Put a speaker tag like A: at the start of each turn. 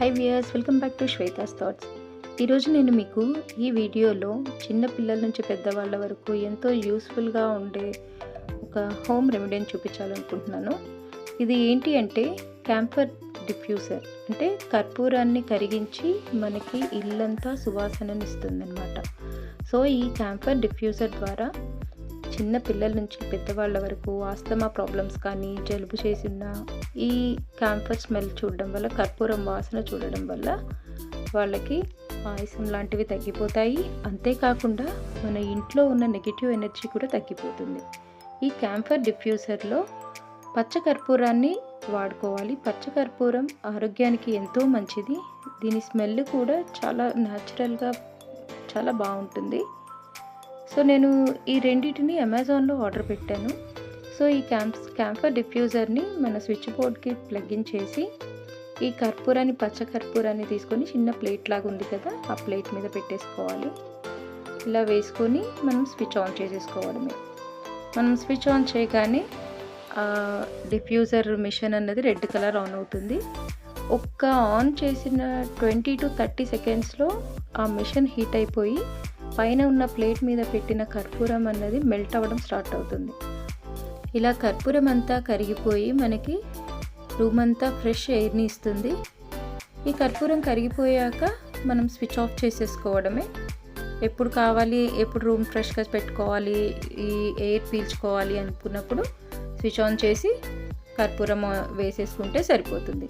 A: Hi viewers welcome back to Shweta's thoughts. ఈరోజు నేను మీకు ఈ వీడియోలో చిన్న పిల్లల నుంచి పెద్దవాళ్ళ వరకు ఎంతో యూస్ఫుల్గా ఉండే ఒక హోమ్ రెమెడీని చూపించాలనుకుంటున్నాను. ఇది ఏంటి అంటే క్యాంపర్ డిఫ్యూజర్ అంటే కర్పూరాన్ని కరిగించి మనకి ఇల్లంతా సువాసనని ఇస్తుందన్నమాట సో ఈ క్యాంపర్ డిఫ్యూజర్ ద్వారా చిన్న పిల్లల నుంచి పెద్దవాళ్ళ వరకు ఆస్తమా ప్రాబ్లమ్స్ కానీ జలుబు చేసిన ఈ క్యాంపర్ స్మెల్ చూడడం వల్ల కర్పూరం వాసన చూడడం వల్ల వాళ్ళకి ఆయాసం లాంటివి తగ్గిపోతాయి. అంతేకాకుండా మన ఇంట్లో ఉన్న నెగిటివ్ ఎనర్జీ కూడా తగ్గిపోతుంది. ఈ క్యాంఫర్ డిఫ్యూజర్లో పచ్చ కర్పూరాన్ని వాడుకోవాలి. పచ్చ కర్పూరం ఆరోగ్యానికి ఎంతో మంచిది. దీని స్మెల్ కూడా చాలా న్యాచురల్గా చాలా బాగుంటుంది. సో నేను ఈ రెండింటిని అమెజాన్లో ఆర్డర్ పెట్టాను. సో ఈ క్యాంప్ క్యాంఫర్ డిఫ్యూజర్ని మన స్విచ్ బోర్డ్కి ప్లగ్ చేసి ఈ కర్పూరాన్ని పచ్చ కర్పూరాన్ని తీసుకొని చిన్న ప్లేట్ లాగా ఉంది కదా ఆ ప్లేట్ మీద పెట్టేసుకోవాలి. ఇలా వేసుకొని మనం స్విచ్ ఆన్ చేసేసుకోవాలి మనం స్విచ్ ఆన్ చేయగానే డిఫ్యూజర్ మిషన్ అన్నది రెడ్ కలర్ ఆన్ అవుతుంది. ఒక్క ఆన్ చేసిన ట్వంటీ టు థర్టీ సెకండ్స్లో ఆ మిషన్ హీట్ అయిపోయి పైన ఉన్న ప్లేట్ మీద పెట్టిన కర్పూరం అన్నది మెల్ట్ అవ్వడం స్టార్ట్ అవుతుంది. ఇలా కర్పూరం అంతా కరిగిపోయి మనకి రూమ్ అంతా ఫ్రెష్ ఎయిర్ని ఇస్తుంది. ఈ కర్పూరం కరిగిపోయాక మనం స్విచ్ ఆఫ్ చేసేసుకోవడమే. ఎప్పుడు కావాలి ఎప్పుడు రూమ్ ఫ్రెష్గా పెట్టుకోవాలి ఈ ఎయిర్ పీల్చుకోవాలి అనుకున్నప్పుడు స్విచ్ ఆన్ చేసి కర్పూరం వేసేసుకుంటే సరిపోతుంది.